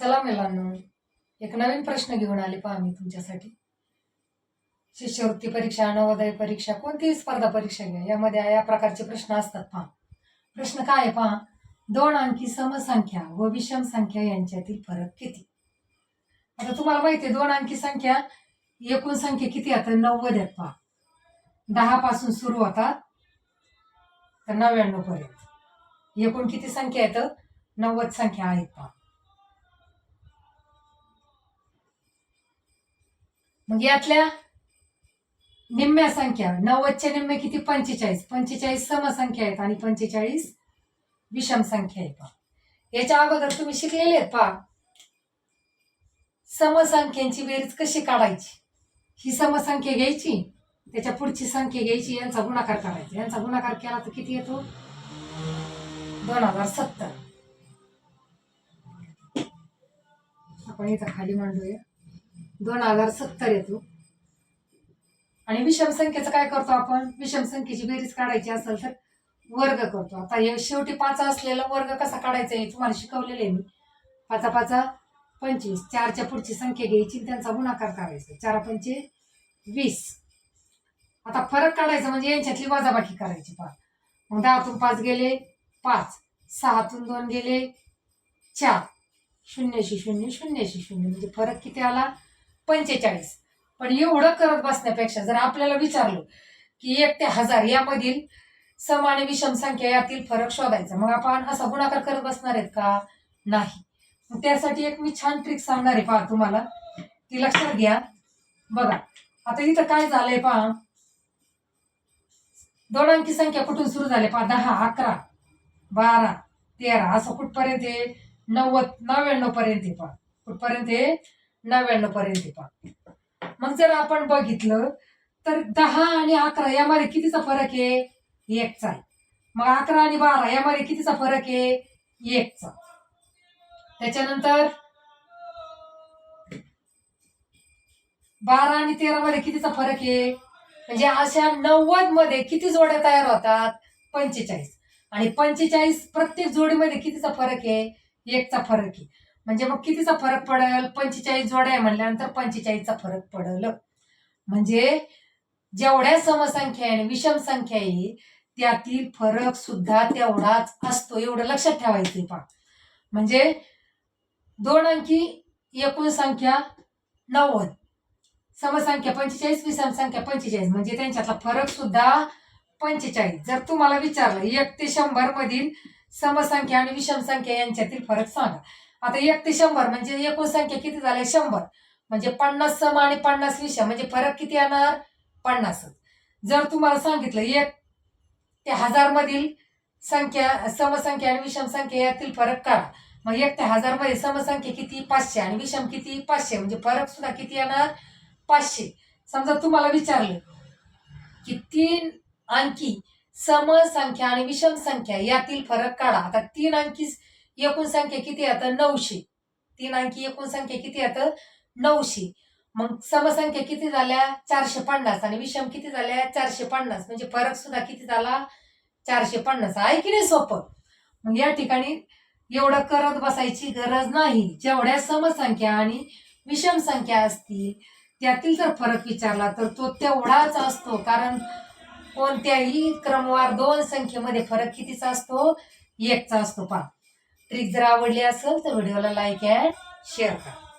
चला मुलांना एक नवीन प्रश्न घेऊन आले पहा मी तुमच्यासाठी. शिष्यवृत्ती परीक्षा नवोदय परीक्षा कोणतीही स्पर्धा परीक्षा घ्या. यामध्ये या प्रकारचे प्रश्न असतात पहा. प्रश्न काय आहे पहा? दोन अंकी समसंख्या व विषम संख्या यांच्यातील फरक किती? आता तुम्हाला माहिती आहे दोन अंकी संख्या एकूण संख्या किती आता नव्वद आहेत पहा. दहा पासून सुरू होतात तर नव्याण्णव पर्यंत. एकूण किती संख्या आहेत नव्वद संख्या आहेत पहा. मग यातल्या निम्म्या संख्या नव्वदच्या निम्म्या किती? पंचेचाळीस. पंचेचाळीस समसंख्या आहेत आणि पंचेचाळीस विषम संख्या आहेत पहा याच्या अगोदर तुम्ही शिकलेले आहेत पहा. समसंख्यांची बेरीज कशी काढायची? ही समसंख्या घ्यायची त्याच्या पुढची संख्या घ्यायची यांचा गुणाकार करायचा. यांचा गुणाकार केला तर किती येतो? दोन हजार सत्तर. आपण इथं खाली मांडूया. दोन हजार सत्तर येतो. आणि विषम संख्येचं काय करतो आपण? विषम संख्येची बेरीज काढायची असेल तर वर्ग करतो. आता हे शेवटी पाच असलेला वर्ग कसा काढायचा हे तुम्हाला शिकवलेलं आहे मी. पाचा पाचा पंचवीस. चारच्या पुढची संख्या घ्यायची त्यांचा गुणाकार करायचा. चार पंचे वीस. आता फरक काढायचा म्हणजे यांच्यातली वजाबाकी करायची पा मग दहातून पाच गेले पाच. सहातून दोन गेले चार. शून्यशी शून्य शून्यशी शून्य. म्हणजे फरक किती आला? पंचेचाळीस. पण एवढं करत बसण्यापेक्षा जर आपल्याला विचारलं की एक ते हजार यामधील सम आणि विषम संख्या यातील फरक शोधायचा मग आपण असा गुणाकार करत बसणार आहेत का? नाही. त्यासाठी एक मी छान ट्रिक सांगणार आहे पहा तुम्हाला. ती लक्षात घ्या. बघा. आता इथं काय झालंय पहा. दोन अंकी संख्या कुठून सुरू झाले? पहा दहा अकरा बारा तेरा. असं कुठपर्यंत आहे? नव्वद नव्याण्णव पर्यंत आहे पहा. कुठपर्यंत आहे? नव्याण्णव पर्यंत पहा मग जर आपण बघितलं तर दहा आणि अकरा यामध्ये कितीचा फरक आहे? एकचा आहे. मग अकरा आणि बारा यामध्ये कितीचा फरक आहे? एकचा. त्याच्यानंतर बारा आणि तेरा मध्ये कितीचा फरक आहे? म्हणजे अशा नव्वदमध्ये किती जोड्या तयार होतात? पंचेचाळीस. आणि पंचेचाळीस प्रत्येक जोडीमध्ये कितीचा फरक आहे? एकचा फरक आहे. म्हणजे मग कितीचा फरक पडल? पंचेचाळीस जोड्या म्हणल्यानंतर पंचेचाळीसचा फरक पडल. म्हणजे जेवढ्या समसंख्या आहे आणि विषम संख्या आहे त्यातील फरक सुद्धा तेवढाच असतो. एवढं लक्षात ठेवायचं पा म्हणजे दोन अंकी एकूण संख्या नव्वद. समसंख्या पंचेचाळीस विषम संख्या पंचेचाळीस. म्हणजे त्यांच्यातला फरक सुद्धा पंचेचाळीस. जर तुम्हाला विचारलं एक ते शंभर मधील समसंख्या आणि विषम संख्या यांच्यातील फरक सांगा. आता एक ते शंभर म्हणजे एकूण संख्या किती झाल्या शंभर. म्हणजे पन्नास सम आणि पन्नास विषय म्हणजे फरक किती येणार? पन्नासच जर तुम्हाला सांगितलं एक ते हजार मधील संख्या समसंख्या आणि विषम संख्या यातील फरक काढा. मग एक ते हजारमध्ये समसंख्या किती? पाचशे आणि विषम किती? पाचशे. म्हणजे फरक सुद्धा किती येणार? पाचशे. समजा तुम्हाला विचारलं की तीन अंकी समसंख्या आणि विषम संख्या यातील फरक काढा. आता तीन अंकी एकूण संख्या किती येतं नऊशे. तीन अंकी एकूण संख्या किती येतं नऊशे. मग समसंख्या किती झाल्या? चारशे पन्नास. आणि विषम किती झाल्या? चारशे पन्नास. म्हणजे फरक सुद्धा किती झाला? चारशे पन्नास. आहे की नाही सोपं? मग या ठिकाणी एवढं करत बसायची गरज नाही. जेवढ्या समसंख्या आणि विषम संख्या असतील त्यातील जर फरक विचारला तर तो तेवढाच असतो. कारण कोणत्याही क्रमवार दोन संख्येमध्ये फरक कितीचा असतो? एकचा असतो पा ट्रिक जर आवडली असेल तर व्हिडिओला लाईक अँड शेअर करा.